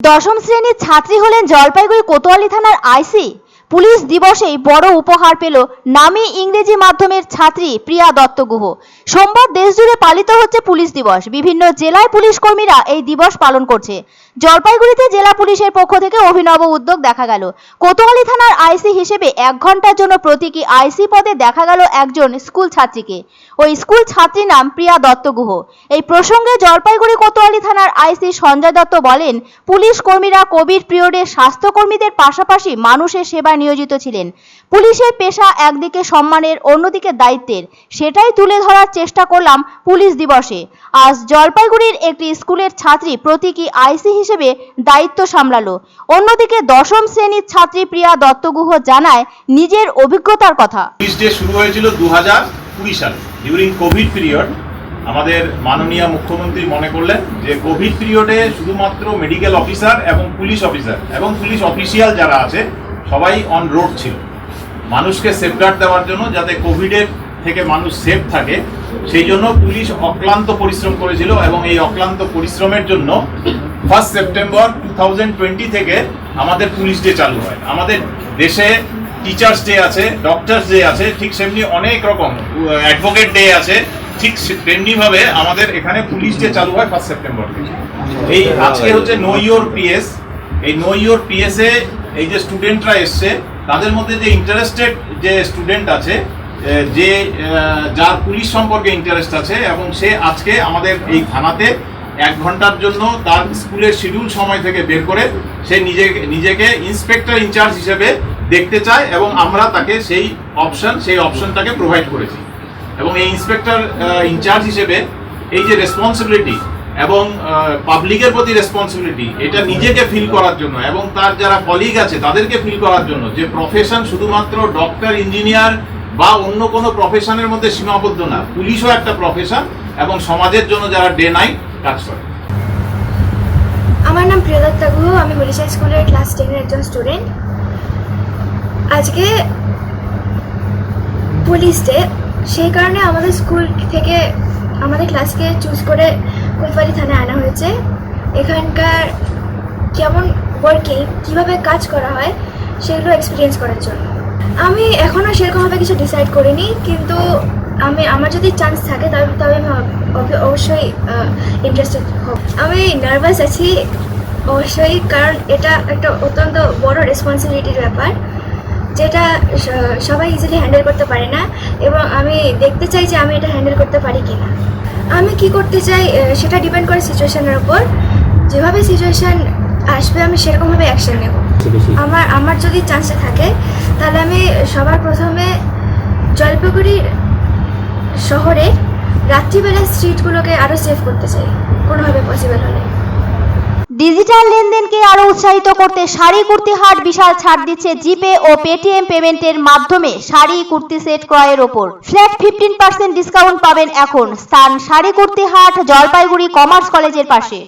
দশম শ্রেণির ছাত্রী হলেন জলপাইগুড়ি কোতোয়ালি থানার আইসি। পুলিশ দিবসেই বড় উপহার পেল নামী ইংরেজি মাধ্যমের ছাত্রী প্রিয়া দত্ত গুহ সোমবার দেশজুড়ে পালিত হচ্ছে পুলিশ দিবস। বিভিন্ন জেলায় পুলিশ কর্মীরা এই দিবস পালন করছে। জলপাইগুড়িতে জেলা পুলিশের পক্ষ থেকে অভিনব উদ্যোগ দেখা গেল। কোতোয়ালি থানার আইসি হিসেবে এক ঘণ্টার জন্য প্রতীকী আইসি পদে দেখা গেল একজন স্কুল ছাত্রীকে। ওই স্কুল ছাত্রীর নাম প্রিয়া দত্তগুহ। এই প্রসঙ্গে জলপাইগুড়ি কোতোয়ালি থানার আইসি সঞ্জয় দত্ত বলেন, পুলিশ কর্মীরা কোভিড পিরিয়ডে স্বাস্থ্যকর্মীদের পাশাপাশি মানুষের সেবায় নিয়োজিত ছিলেন। পুলিশের পেশা একদিকে সম্মানের, অন্যদিকে দায়িত্বের। সেটাই তুলে ধরার চেষ্টা করলাম পুলিশ দিবসে। আজ জলপাইগুড়ির একটি স্কুলের ছাত্রী প্রতীকী আইসি হিসেবে দায়িত্ব সামলালো। অন্যদিকে দশম শ্রেণির ছাত্রী প্রিয়া দত্তগুহ জানায় নিজের অভিজ্ঞতার কথা। পুলিশ ডে শুরু হয়েছিল দু হাজার কুড়ি সালে ডিউরিং কোভিড পিরিয়ড আমাদের মাননীয় মুখ্যমন্ত্রী মনে করলেন যে কোভিড পিরিয়ডে শুধুমাত্র মেডিকেল অফিসার এবং পুলিশ অফিসার এবং পুলিশ অফিসিয়াল যারা আছে সবাই অন রোড ছিল। মানুষকে সেফগার্ড দেওয়ার জন্য যাতে কোভিডের থেকে মানুষ সেফ থাকে, সেই জন্য পুলিশ অক্লান্ত পরিশ্রম করেছিল এবং এই অক্লান্ত পরিশ্রমের জন্য first September two thousand twenty থেকে আমাদের পুলিশ ডে চালু হয়। আমাদের দেশে টিচার্স ডে আছে ডক্টরস ডে আছে, ঠিক সেমনি অনেক রকম অ্যাডভোকেট ডে আছে, ঠিক তেমনি ভাবে আমাদের এখানে পুলিশ ডে চালু হয় ফার্স্ট সেপ্টেম্বর এই আজকে হচ্ছে নো ইয়োর পিএস এই নো ইয়োর পিএস এই যে স্টুডেন্টরা এসছে, তাদের মধ্যে যে ইন্টারেস্টেড যে স্টুডেন্ট আছে যে যার পুলিশ সম্পর্কে ইন্টারেস্ট আছে, এবং সে আজকে আমাদের এই থানাতে এক ঘণ্টার জন্য তার স্কুলের শিডিউল সময় থেকে বের করে সে নিজে, নিজেকে ইন্সপেক্টর ইনচার্জ হিসেবে দেখতে চায়, এবং আমরা তাকে সেই অপশন সেই অপশনটাকে প্রোভাইড করেছি। এবং এই ইন্সপেক্টর ইনচার্জ হিসেবে এই যে রেসপন্সিবিলিটি এবং পাবলিকের প্রতি রেসপন্সিবিলিটি এটা নিজেকে ফিল করার জন্য এবং তার যারা কলিগ আছে, তাদেরকে ফিল করার জন্য যে প্রফেশন শুধুমাত্র ডক্টর ইঞ্জিনিয়ার বা অন্য কোনো প্রফেশনের মধ্যে সীমাবদ্ধ না, পুলিশও একটা প্রফেশন এবং সমাজের জন্য যারা ডে নাইট কাজ করে। আমার নাম প্রিয়দত্তা গুহ, আমি হলিশা স্কুলের ক্লাস টেনের একজন স্টুডেন্ট আজকে পুলিশ ডে সেই কারণে আমাদের স্কুল থেকে আমাদের ক্লাসকে চুজ করে কোতোয়ালি থানায় আনা হয়েছে। এখানকার কেমন ওয়ার্কিং কীভাবে কাজ করা হয়, সেগুলো এক্সপিরিয়েন্স করার জন্য। আমি এখনও সেরকমভাবে কিছু ডিসাইড করিনি, কিন্তু আমি, আমার যদি চান্স থাকে তবে তবে আমি অবশ্যই ইন্টারেস্টেড হব। আমি নার্ভাস আছি, অবশ্যই, কারণ এটা একটা অত্যন্ত বড় রেসপন্সিবিলিটির ব্যাপার, যেটা সবাই ইজিলি হ্যান্ডেল করতে পারে না, এবং আমি দেখতে চাই যে আমি এটা হ্যান্ডেল করতে পারি কি না আমি কি করতে চাই সেটা ডিপেন্ড করে সিচুয়েশনের উপর। যেভাবে সিচুয়েশন আসবে আমি সেরকমভাবে অ্যাকশন নেব। আমার আমার যদি চান্সে থাকে তাহলে আমি সবার প্রথমে জলপাইগুড়ি শহরে রাত্রিবেলা স্ট্রিটগুলোকে আরও সেভ করতে চাই কোনোভাবে পসিবল হলে। ডিজিটাল লেনদেনকে আরও উৎসাহিত করতে শাড়ি কুর্তি হাট বিশাল ছাড় দিচ্ছে জিপে ও পেটিএম পেমেন্টের মাধ্যমে শাড়ি কুর্তি সেট ক্রয়ের ওপর। ফ্ল্যাট ফিফটিন পার্সেন্ট ডিসকাউন্ট পাবেন এখন। স্থান শাড়ি কুর্তি হাট, জলপাইগুড়ি কমার্স কলেজের পাশে।